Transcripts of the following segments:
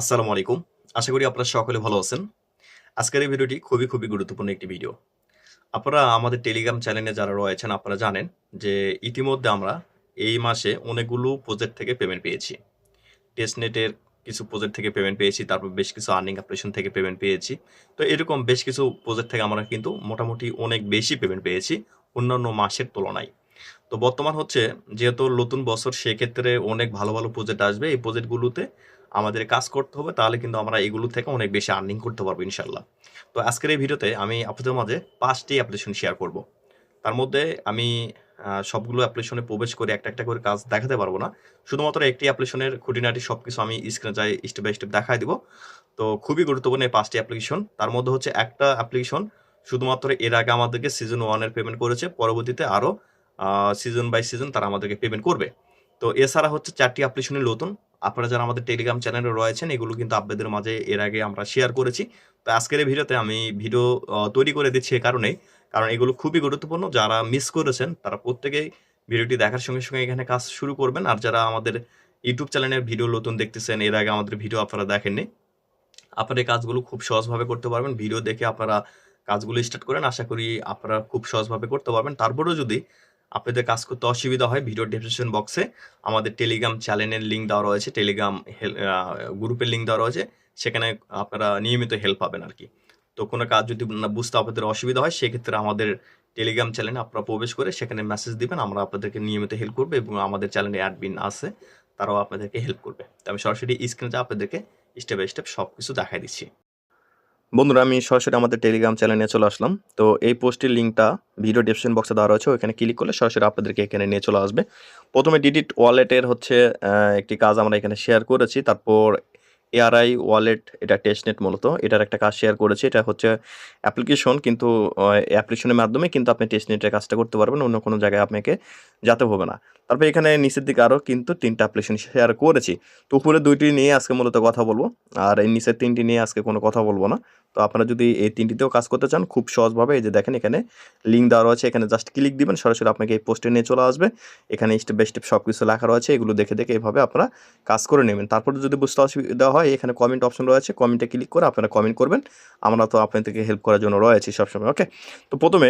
আসসালামু আলাইকুম। আশা করি আপনারা সকলে ভালো আছেন। আজকের এই ভিডিওটি খুবই খুবই গুরুত্বপূর্ণ একটি ভিডিও। আপনারা আমাদের টেলিগ্রাম চ্যানেলে যারা রয়েছেন, আপনারা জানেন যে ইতিমধ্যে আমরা এই মাসে অনেকগুলো প্রজেক্ট থেকে পেমেন্ট পেয়েছি। টেস্টনেটের কিছু প্রজেক্ট থেকে পেমেন্ট পেয়েছি, তারপর বেশ কিছু আর্নিং অ্যাপ্লিকেশন থেকে পেমেন্ট পেয়েছি। তো এরকম বেশ কিছু প্রজেক্ট থেকে আমরা কিন্তু মোটামুটি অনেক বেশি পেমেন্ট পেয়েছি অন্যান্য মাসের তুলনায়। তো বর্তমান হচ্ছে, যেহেতু নতুন বছর, সেক্ষেত্রে অনেক ভালো ভালো প্রজেক্ট আসবে। এই প্রজেক্টগুলোতে আমাদের কাজ করতে হবে, তাহলে কিন্তু আমরা এগুলো থেকে অনেক বেশি আর্নিং করতে পারব ইনশাল্লাহ। তো আজকের এই ভিডিওতে আমি আপনাদের মাঝে পাঁচটি অ্যাপ্লিকেশন শেয়ার করব। তার মধ্যে আমি সবগুলো অ্যাপ্লিকেশনে প্রবেশ করে একটা একটা করে কাজ দেখাতে পারব না। শুধুমাত্র একটি অ্যাপ্লিকেশনের খুঁটিনাটি সব কিছু আমি স্ক্রিনে যাই স্টেপ বাই স্টেপ দেখাই দিব। তো খুবই গুরুত্বপূর্ণ এই পাঁচটি অ্যাপ্লিকেশন তার মধ্যে হচ্ছে একটা অ্যাপ্লিকেশন শুধুমাত্র এর আগে আমাদেরকে সিজন ওয়ানের পেমেন্ট করেছে, পরবর্তীতে আরও সিজন বাই সিজন তারা আমাদেরকে পেমেন্ট করবে। তো এছাড়া হচ্ছে চারটি অ্যাপ্লিকেশনের নতুন আপনারা যারা আমাদের টেলিগ্রাম চ্যানেলে রয়েছেন, এগুলো কিন্তু আপনাদের মাঝে এর আগে আমরা শেয়ার করেছি। তো আজকের এই ভিডিওতে আমি ভিডিও তৈরি করে দিচ্ছি এ কারণেই। কারণ এগুলো খুবই গুরুত্বপূর্ণ। যারা মিস করেছেন, তারা প্রত্যেকেই ভিডিওটি দেখার সঙ্গে সঙ্গে এখানে কাজ শুরু করবেন। আর যারা আমাদের ইউটিউব চ্যানেলের ভিডিও নতুন দেখতেছেন, এর আগে আমাদের ভিডিও আপনারা দেখেননি, আপনারা এই কাজগুলো খুব সহজভাবে করতে পারবেন। ভিডিও দেখে আপনারা কাজগুলো স্টার্ট করেন। আশা করি আপনারা খুব সহজভাবে করতে পারবেন। তারপরেও যদি আপনাদের কাজ করতে অসুবিধা হয়, ভিডিও ডেসক্রিপশন বক্সে আমাদের টেলিগ্রাম চ্যানেলের লিঙ্ক দেওয়া রয়েছে টেলিগ্রাম গ্রুপের লিঙ্ক দেওয়া রয়েছে, সেখানে আপনারা নিয়মিত হেল্প পাবেন আর কি তো কোনো কাজ যদি বুঝতে আপনাদের অসুবিধা হয়, সেক্ষেত্রে আমাদের টেলিগ্রাম চ্যানেলে আপনারা প্রবেশ করে সেখানে মেসেজ দিবেন, আমরা আপনাদেরকে নিয়মিত হেল্প করব এবং আমাদের চ্যানেলে অ্যাডমিন আছে, তারাও আপনাদেরকে হেল্প করবে। তো আমি সরাসরি স্ক্রিনে আপনাদেরকে স্টেপ বাই স্টেপ সব কিছু দেখাই দিচ্ছি। বন্ধুরা, আমি সরাসরি আমাদের টেলিগ্রাম চ্যানেলে চলে আসলাম। তো এই পোস্টের লিঙ্কটা ভিডিও ডিসক্রিপশন বক্সে দেওয়া রয়েছে, ওইখানে ক্লিক করলে সরাসরি আপনাদেরকে এখানে নিয়ে চলে আসবে। প্রথমে ডিডিট ওয়ালেটের হচ্ছে একটি কাজ আমরা এখানে শেয়ার করেছি, তারপর এআরআই ওয়ালেট এটা টেস্টনেট মূলত। এটার একটা কাজ শেয়ার করেছে, এটা হচ্ছে অ্যাপ্লিকেশন কিন্তু অ্যাপ্লিকেশনের মাধ্যমে কিন্তু আপনি টেস্টনেটের কাজটা করতে পারবেন, অন্য কোনো জায়গায় আপনাকে যেতে হবে না। তারপর এখানে নিচের দিকে আরও কিন্তু তিনটা অ্যাপ্লিকেশন শেয়ার করেছি। তো উপরে দুইটি নিয়ে আজকে মূলত কথা বলব, আর এই নিচের তিনটি নিয়ে আজকে কোনো কথা বলব না। তো আপনারা যদি এই তিনটিতেও কাজ করতে চান, খুব সহজভাবে এই যে দেখেন এখানে লিঙ্ক দেওয়া রয়েছে, এখানে জাস্ট ক্লিক দিবেন, সরাসরি আপনাকে এই পোস্টে নিয়ে চলে আসবে। এখানে স্টেপ বাই স্টেপ সব কিছু লেখা রয়েছে, এগুলো দেখে দেখে এভাবে আপনারা কাজ করে নেবেন। তারপরে যদি বুঝতে অসুবিধা হয়, এখানে কমেন্ট অপশন রয়েছে কমেন্টে ক্লিক করে আপনারা কমেন্ট করবেন। আমরা তো আপনাদেরকে হেল্প করার জন্য রয়েছি সবসময় ওকে তো প্রথমে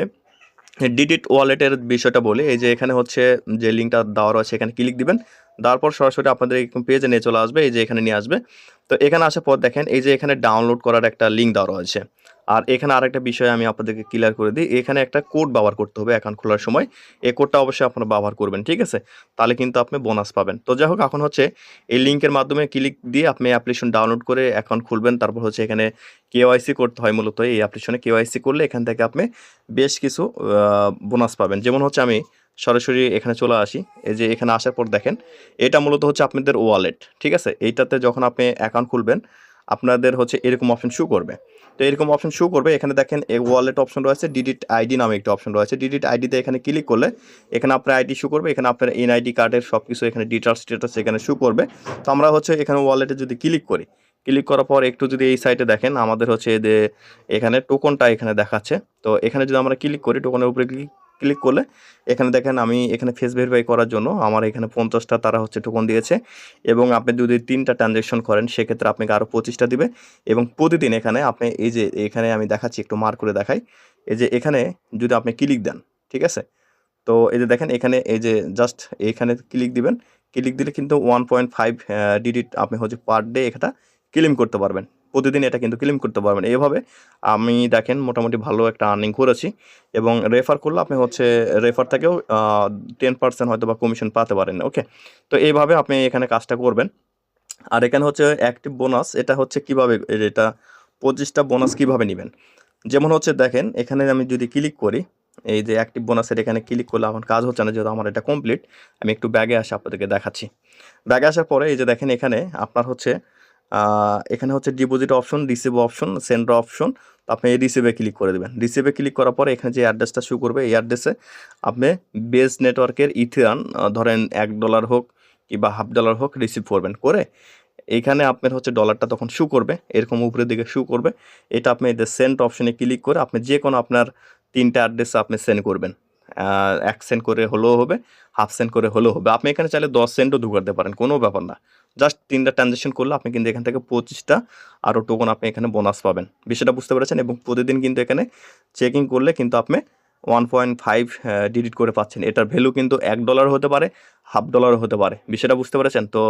ডিডিট ওয়ালেটের বিষয়টা বলি, এই যে এখানে হচ্ছে যে লিঙ্কটা দেওয়া রয়েছে, এখানে ক্লিক দিবেন তারপর পর সরাসরি আপনাদের এরকম পেজে নিয়ে চলে আসবে, এই যে এখানে নিয়ে আসবে। তো এখানে আসার পর দেখেন, এই যে এখানে ডাউনলোড করার একটা লিঙ্ক দেওয়া রয়েছে। আর এখানে আরেকটা বিষয় আমি আপনাদেরকে ক্লিয়ার করে দিই। এখানে একটা কোড ব্যবহার করতে হবে অ্যাকাউন্ট খোলার সময়। এই কোডটা অবশ্যই আপনারা ব্যবহার করবেন, ঠিক আছে? তাহলে কিন্তু আপনি বোনাস পাবেন। তো যাই হোক, এখন হচ্ছে এই লিঙ্কের মাধ্যমে ক্লিক দিয়ে আপনি অ্যাপ্লিকেশন ডাউনলোড করে অ্যাকাউন্ট খুলবেন। তারপর হচ্ছে এখানে কেওয়াইসি করতে হয় মূলত এই অ্যাপ্লিকেশনে কেওয়াইসি করলে এখান থেকে আপনি বেশ কিছু বোনাস পাবেন। যেমন হচ্ছে আমি সরাসরি এখানে চলে আসি। এই যে এখানে আসার পর দেখেন, এটা মূলত হচ্ছে আপনাদের ওয়ালেট ঠিক আছে? এইটাতে যখন আপনি অ্যাকাউন্ট খুলবেন আপনাদের হচ্ছে এরকম অপশন শু করবে। তো এরকম অপশন শু করবে, এখানে দেখেন এই ওয়ালেট অপশন রয়েছে ডিডিট আইডি নামে একটা অপশন রয়েছে। ডিডিট আইডিতে এখানে ক্লিক করলে এখানে আপনার আইডি শু করবে, এখানে আপনার এনআইডি কার্ডের সব কিছু এখানে ডিটেলস টিটেলস এখানে শু করবে। তো আমরা হচ্ছে এখানে ওয়ালেটে যদি ক্লিক করি ক্লিক করার পর একটু যদি এই সাইটে দেখেন, আমাদের হচ্ছে যে এখানে টোকনটা এখানে দেখাচ্ছে। তো এখানে যদি আমরা ক্লিক করি টোকনের উপরে ক্লিক ক্লিক করলে এখানে দেখেন আমি এখানে ফেস ভেরিফাই করার জন্য আমার এখানে পঞ্চাশটা তারা হচ্ছে টোকন দিয়েছে এবং আপনি যদি তিনটা ট্রানজ্যাকশন করেন, সেক্ষেত্রে আপনাকে আরও পঁচিশটা দিবে এবং প্রতিদিন এখানে আপনি এই যে এখানে আমি দেখাচ্ছি, একটু মার্ক করে দেখাই। এই যে এখানে যদি আপনি ক্লিক দেন, ঠিক আছে? তো এই যে দেখেন এখানে এই যে জাস্ট এখানে ক্লিক দিবেন। ক্লিক দিলে কিন্তু ওয়ান পয়েন্ট ফাইভ ডিডিট আপনি হচ্ছে পার ডে এটা ক্লেম করতে পারবেন। প্রতিদিন এটা কিন্তু ক্লেম করতে পারবেন। এইভাবে আমি দেখেন মোটামুটি ভালো একটা আর্নিং করেছি এবং রেফার করলে আপনি হচ্ছে রেফার থেকেও টেন পার্সেন্ট হয়তো বা কমিশন পাতে পারেন ওকে তো এইভাবে আপনি এখানে কাজটা করবেন। আর এখানে হচ্ছে অ্যাক্টিভ বোনাস এটা হচ্ছে কীভাবে, এটা পঁচিশটা বোনাস কীভাবে নেবেন? যেমন হচ্ছে দেখেন, এখানে আমি যদি ক্লিক করি, এই যে অ্যাক্টিভ বোনাসের এখানে ক্লিক করলে আমার কাজ হচ্ছে না, যেহেতু আমার এটা কমপ্লিট আমি একটু ব্যাগে আসে আপনাদেরকে দেখাচ্ছি। ব্যাগে আসার পরে এই যে দেখেন এখানে আপনার হচ্ছে এখানে হচ্ছে deposit option receive option sender option আপনি এই রিসিভে ক্লিক করে দেবেন। রিসিভে ক্লিক করার পরে এখানে যে অ্যাড্রেসটা শু করবে, এই অ্যাড্রেসে আপনি বেস নেটওয়ার্কের ইথিয়ান ধরেন এক ডলার হোক কিংবা হাফ ডলার হোক রিসিভ করবেন। করে এইখানে আপনার হচ্ছে ডলারটা তখন শু করবে, এরকম উপরের দিকে শু করবে। এটা আপনি এদের সেন্ট অপশনে ক্লিক করে আপনি যে কোনো আপনার তিনটা অ্যাড্রেসে আপনি সেন্ড করবেন। এক সেন্ট করে হলেও হবে হাফ সেন্ট করে হলেও হবে। আপনি এখানে চাইলে দশ সেন্টও ঢুকাতে পারেন, কোনো ব্যাপার না। জাস্ট তিনটা ট্রানজ্যাকশন করলে আপনি কিন্তু এখান থেকে পঁচিশটা আরও টোকন আপনি এখানে বোনাস পাবেন। বিষয়টা বুঝতে পেরেছেন? এবং প্রতিদিন কিন্তু এখানে চেকিং করলে কিন্তু আপনি ওয়ান পয়েন্ট ফাইভ ডিলিট করে পাচ্ছেন। এটার ভ্যালু কিন্তু এক ডলার হতে পারে হাফ ডলার হতে পারে। বিষয়টা বুঝতে পেরেছেন? তো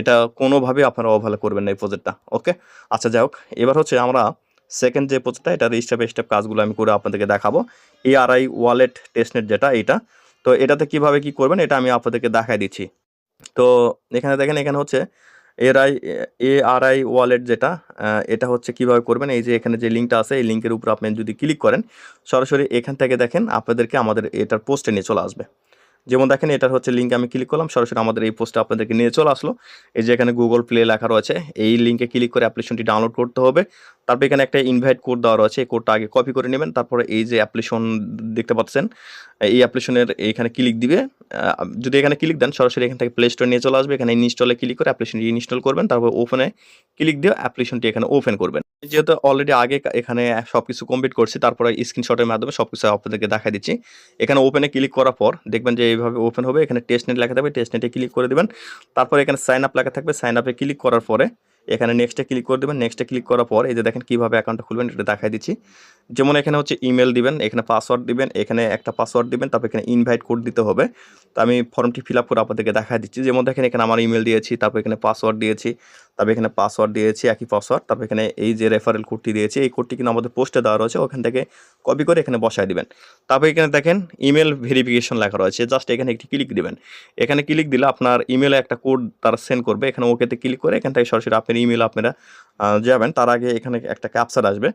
এটা কোনোভাবেই আপনারা অবহেলা করবেন না এই প্রজেক্টটা ওকে আচ্ছা যাই হোক, এবার হচ্ছে আমরা সেকেন্ড যে প্রজেক্টটা এটা স্টেপ স্টেপ কাজগুলো আমি করে আপনাদেরকে দেখাবো। এআরআই ওয়ালেট টেস্টনেট যেটা এইটা তো এটাতে কীভাবে কি করবেন, এটা আমি আপনাদেরকে দেখাই দিচ্ছি। তো এখানে দেখেন, এখানে হচ্ছে এআরআই এআরআই ওয়ালেট যেটা এটা হচ্ছে কীভাবে করবেন, এই যে এখানে যে লিঙ্কটা আছে, এই লিঙ্কের উপর আপনি যদি ক্লিক করেন, সরাসরি এখান থেকে দেখেন, আপনাদেরকে আমাদের এটার পোস্টে নিয়ে চলে আসবে। যেমন দেখেন, এটার হচ্ছে লিঙ্ক আমি ক্লিক করলাম, সরাসরি আমাদের এই পোস্টটা আপনাদেরকে নিয়ে চলে আসলো। এই যে এখানে গুগল প্লে লেখা রয়েছে, এই লিঙ্কে ক্লিক করে অ্যাপ্লিকেশনটি ডাউনলোড করতে হবে। তারপর এখানে একটা ইনভাইট কোড দেওয়া রয়েছে, এই কোডটা আগে কপি করে নেবেন। তারপরে এই যে অ্যাপ্লিকেশন দেখতে পাচ্ছেন, এই অ্যাপ্লিকেশনের এখানে ক্লিক দিবে। যদি এখানে ক্লিক দেন, সরাসরি এখান থেকে প্লে স্টোর নিয়ে চলে আসবে। এখানে ইনস্টলে ক্লিক করে অ্যাপ্লিকেশনটি ইনস্টল করবেন। তারপর ওপেনে ক্লিক দিয়ে অ্যাপ্লিকেশনটি এখানে ওপেন করবেন। যেহেতু অলরেডি আগে এখানে সব কিছু কমপ্লিট করছি, তারপরে স্ক্রিনশটের মাধ্যমে সব কিছু আপনাদেরকে দেখা দিচ্ছি। এখানে ওপেনে ক্লিক করার পর দেখবেন যে এইভাবে ওপেন হবে, এখানে টেস্ট নেট লেখা থাকবে টেস্ট নেটে ক্লিক করে দেবেন। তারপর এখানে সাইন আপ লেখা থাকবে সাইন আপে ক্লিক করার পরে এখানে নেক্সটে ক্লিক করে দেবেন নেক্সটে ক্লিক করার পর এই যে দেখেন কীভাবে অ্যাকাউন্টটা খুলবেন, এটা দেখাই দিচ্ছি। যেমন এখানে হচ্ছে ইমেল দিবেন, এখানে পাসওয়ার্ড দিবেন, এখানে একটা পাসওয়ার্ড দিবেন, তারপর এখানে ইনভাইট কোড দিতে হবে। তো আমি ফর্মটি ফিল আপ করে আপনাদেরকে দেখা দিচ্ছি। যেমন দেখেন এখানে আমার ইমেল দিয়েছি, তারপর এখানে পাসওয়ার্ড দিয়েছি তারপর এখানে পাসওয়ার্ড দিয়েছি, একই পাসওয়ার্ড তারপর এখানে এই যে রেফারেল কোডটি দিয়েছি, এই কোডটি কিন্তু আমাদের পোস্টে দেওয়া রয়েছে। ওখান থেকে কপি করে এখানে বসায় দিবেন। তারপর এখানে দেখেন ইমেল ভেরিফিকেশন লেখা রয়েছে। জাস্ট এখানে একটি ক্লিক দিবেন। এখানে ক্লিক দিলে আপনার ইমেলে একটা কোড তারা সেন্ড করবে। এখানে ওকেতে ক্লিক করে এখান থেকে সরাসরি আপনার ইমেল আপনারা যাবেন। তার আগে এখানে একটা ক্যাপচার আসবে।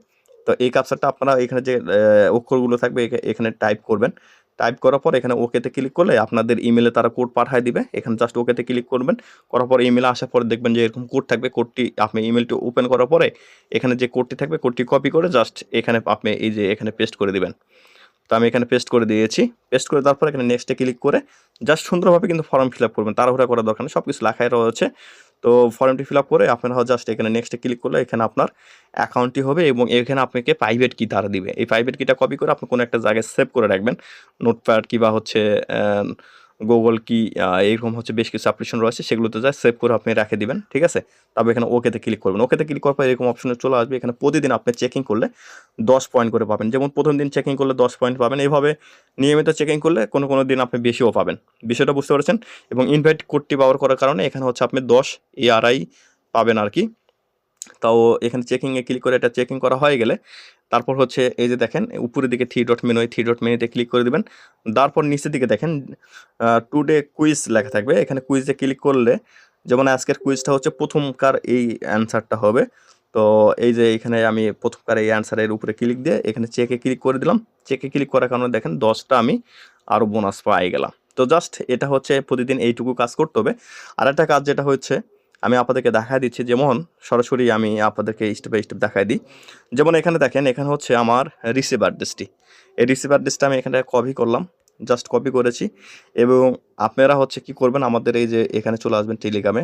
তো এই ক্যাপচারটা আপনারা এখানে যে অক্ষরগুলো থাকবে এখানে টাইপ করবেন। টাইপ করার পর এখানে ওকেতে ক্লিক করলে আপনাদের ইমেলে তারা কোড পাঠিয়ে দিবে। এখানে জাস্ট ওকেতে ক্লিক করবেন। করার পর ইমেলে আসার পর দেখবেন যে এরকম কোড থাকবে। কোডটি আপনি ইমেলটি ওপেন করার পরে এখানে যে কোডটি থাকবে কোডটি কপি করে জাস্ট এখানে আপনি এই যে এখানে পেস্ট করে দিবেন। তো আমি এখানে পেস্ট করে দিয়েছি। পেস্ট করে তারপর এখানে নেক্সটে ক্লিক করে জাস্ট সুন্দরভাবে কিন্তু ফর্ম ফিল আপ করবেন। তাড়াহুড়া করার দরকার নেই। সব কিছু লেখাই রয়েছে। তো ফর্মটি ফিল আপ করে আপনারা জাস্ট এখানে নেক্সটে ক্লিক করলে এখানে আপনার অ্যাকাউন্টটি হবে এবং এখানে আপনাকে প্রাইভেট কি তারা দিবে। এই প্রাইভেট কিটা কপি করে আপনি কোনো একটা জায়গায় সেভ করে রাখবেন। নোটপ্যাড কিংবা হচ্ছে গুগল কি এরকম হচ্ছে বেশ কিছু অ্যাপ্লিকেশন রয়েছে, সেগুলোতে যা সেভ করে আপনি রেখে দিবেন, ঠিক আছে? তারপর এখানে ওকেতে ক্লিক করবেন। ওকেতে ক্লিক করার পর এরকম অপশনে চলে আসবে। এখানে প্রতিদিন আপনি চেকিং করলে দশ পয়েন্ট করে পাবেন। যেমন প্রথম দিন চেকিং করলে দশ পয়েন্ট পাবেন। এইভাবে নিয়মিত চেকিং করলে কোনো কোনো দিন আপনি বেশিও পাবেন। বিষয়টা বুঝতে পারছেন? এবং ইনভাইট কোডটি ব্যবহার করার কারণে এখানে হচ্ছে আপনি দশ এআরআই পাবেন আর কি তাও এখানে চেকিংয়ে ক্লিক করে এটা চেকিং করা হয়ে গেলে তারপর হচ্ছে এই যে দেখেন, উপরের দিকে three dot menu three dot মেনুতে ক্লিক করে দিবেন। তারপর নিচের দিকে দেখেন টুডে কুইজ লেখা থাকবে। এখানে কুইজে ক্লিক করলে যেমন আজকের কুইজটা হচ্ছে প্রথমকার এই অ্যান্সারটা হবে। তো এই যে এখানে আমি প্রথমকার এই অ্যান্সারের উপরে ক্লিক দিয়ে এখানে চেকে ক্লিক করে দিলাম। চেকে ক্লিক করার কারণে দেখেন দশটা আমি আরও বোনাস পাই গেলাম। তো জাস্ট এটা হচ্ছে প্রতিদিন এইটুকু কাজ করতে হবে। আর একটা কাজ যেটা হচ্ছে আমি আপনাদেরকে দেখা দিচ্ছি, যেমন সরাসরি আমি আপনাদেরকে স্টেপ বাই স্টেপ দেখাই দিই। যেমন এখানে দেখেন, এখানে হচ্ছে আমার রিসিভ অ্যাড্রেসটি এই রিসিভ অ্যাড্রেসটা আমি এখানে কপি করলাম জাস্ট কপি করেছি। এবং আপনারা হচ্ছে কি করবেন, আমাদের এই যে এখানে চলে আসবেন টেলিগ্রামে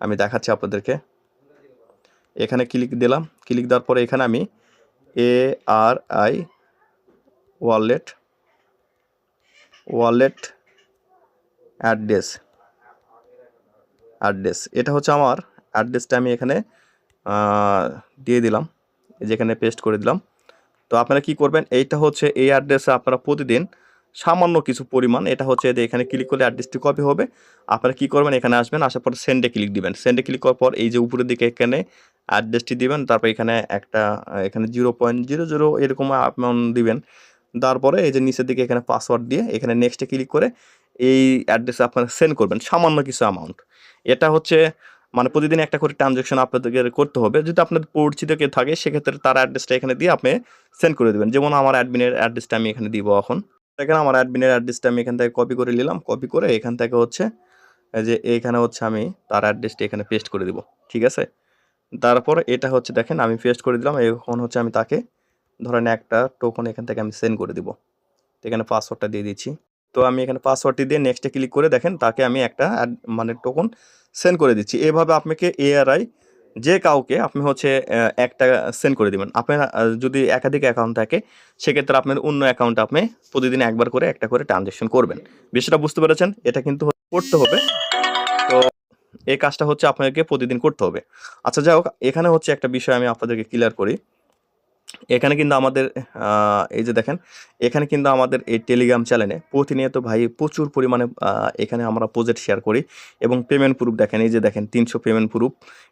আমি দেখাচ্ছি আপনাদেরকে। এখানে ক্লিক দিলাম ক্লিক দেওয়ার পরে এখানে আমি A R I wallet wallet address address এটা হচ্ছে আমার অ্যাড্রেসটা আমি এখানে দিয়ে দিলাম, এই যেখানে পেস্ট করে দিলাম। তো আপনারা কি করবেন, এইটা হচ্ছে এই অ্যাড্রেসে আপনারা প্রতিদিন সামান্য কিছু পরিমাণ, এটা হচ্ছে এখানে ক্লিক করলে অ্যাড্রেসটি কপি হবে। আপনারা কি করবেন, এখানে আসবেন, আসার পর সেন্ডে ক্লিক দিবেন। সেন্ডে ক্লিক করার পর এই যে উপরের দিকে এখানে অ্যাড্রেসটি দিবেন, তারপর এখানে একটা, এখানে জিরো পয়েন্ট জিরো জিরো এরকম অ্যামাউন্ট দিবেন। তারপরে এই যে নিচের দিকে এখানে পাসওয়ার্ড দিয়ে এখানে নেক্সটে ক্লিক করে এই অ্যাড্রেসে আপনারা সেন্ড করবেন, সামান্য কিছু অ্যামাউন্ট এটা হচ্ছে মানে প্রতিদিন একটা করে ট্রানজ্যাকশন আপনাদেরকে করতে হবে। যদি আপনাদের পরিচিত কেউ থাকে, সেক্ষেত্রে তার অ্যাড্রেসটা এখানে দিয়ে আপনি সেন্ড করে দেবেন। যেমন আমার অ্যাডমিনের অ্যাড্রেসটা আমি এখানে দিব এখন। দেখেন আমার অ্যাডমিনের অ্যাড্রেসটা আমি এখান থেকে কপি করে নিলাম। কপি করে এখান থেকে হচ্ছে যে এখানে হচ্ছে আমি তার অ্যাড্রেসটা এখানে পেস্ট করে দিব। ঠিক আছে? তারপর এটা হচ্ছে দেখেন, আমি পেস্ট করে দিলাম। এখন হচ্ছে আমি তাকে, ধরেন একটা টোকন এখান থেকে আমি সেন্ড করে দিব। এখানে পাসওয়ার্ডটা দিয়ে দিচ্ছি। তো আমি এখানে পাসওয়ার্ডটি দিয়ে নেক্সটে ক্লিক করে দেখেন তাকে আমি একটা মানে টোকন সেন্ড করে দিচ্ছি। এভাবে আপনাকে এআরআই যে কাউকে আপনি হচ্ছে আহ, এক সেন্ড করে দিবেন। আপনার যদি একাধিক অ্যাকাউন্ট থাকে সেক্ষেত্রে আপনার অন্য অ্যাকাউন্টে আপনি প্রতিদিন একবার করে একটা করে ট্রানজ্যাকশন করবেন। বিষয়টা বুঝতে পেরেছেন? এটা কিন্তু করতে হবে। তো এই কাজটা হচ্ছে আপনাকে প্রতিদিন করতে হবে। আচ্ছা যাই হোক এখানে হচ্ছে একটা বিষয় আমি আপনাদেরকে ক্লিয়ার করি। এখানে কিন্তু আমাদের এই যে দেখেন, এখানে কিন্তু আমাদের এই টেলিগ্রাম চ্যানেলে প্রতিনিয়ত ভাই প্রচুর পরিমাণে এখানে আমরা প্রজেক্ট শেয়ার করি এবং পেমেন্ট প্রুফ দেখেন, এই যে দেখেন, তিনশো পেমেন্ট প্রুফ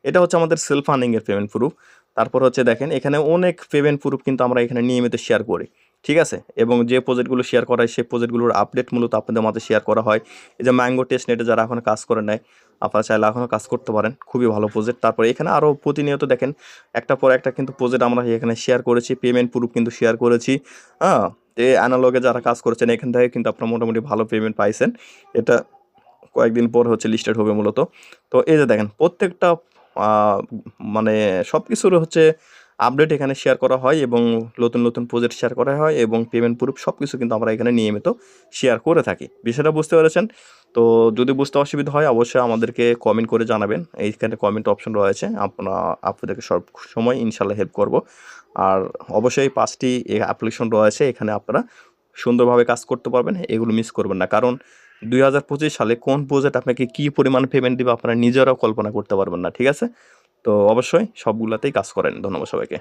এটা হচ্ছে আমাদের সেলফ ফান্ডিংয়ের পেমেন্ট প্রুফ তারপর হচ্ছে দেখেন, এখানে অনেক পেমেন্ট প্রুফ কিন্তু আমরা এখানে নিয়মিত শেয়ার করি, ঠিক আছে? এবং যে প্রজেক্টগুলো শেয়ার করা হয়, সেই প্রজেক্টগুলোর আপডেট মূলত আপনাদের মাঝে শেয়ার করা হয়। এই যে ম্যাঙ্গো টেস্ট নেটে যারা এখন কাজ করে নেয় আপনারা চাইলে এখনও কাজ করতে পারেন, খুবই ভালো প্রজেক্ট তারপরে এখানে আরও প্রতিনিয়ত দেখেন, একটা পর একটা কিন্তু প্রজেক্ট আমরা এখানে শেয়ার করেছি পেমেন্ট প্রুফ কিন্তু শেয়ার করেছি। হ্যাঁ এই অ্যানালগে যারা কাজ করেছেন, এখান থেকে কিন্তু আপনারা মোটামুটি ভালো পেমেন্ট পাইছেন। এটা কয়েকদিন পর হচ্ছে লিস্টেড হবে মূলত। তো এই যে দেখেন, প্রত্যেকটা মানে সব কিছুর হচ্ছে আপডেট এখানে শেয়ার করা হয় এবং নতুন নতুন প্রজেক্ট শেয়ার করা হয় এবং পেমেন্ট প্রুফ সব কিছু কিন্তু আমরা এখানে নিয়মিত শেয়ার করে থাকি। বিষয়টা বুঝতে পেরেছেন? তো যদি বুঝতে অসুবিধা হয়, অবশ্যই আমাদেরকে কমেন্ট করে জানাবেন। এইখানে কমেন্ট অপশন রয়েছে। আপনারা আপনাদেরকে সব সময় ইনশাল্লাহ হেল্প করব। আর অবশ্যই পাঁচটি অ্যাপ্লিকেশন রয়েছে, এখানে আপনারা সুন্দরভাবে কাজ করতে পারবেন, এগুলো মিস করবেন না। কারণ দুই হাজার পঁচিশ সালে কোন প্রজেক্ট আপনাকে কী পরিমাণ পেমেন্ট দেবে আপনারা নিজেরাও কল্পনা করতে পারবেন না, ঠিক আছে? তো অবশ্যই সবগুলাতেই কাজ করেন। ধন্যবাদ সবাইকে।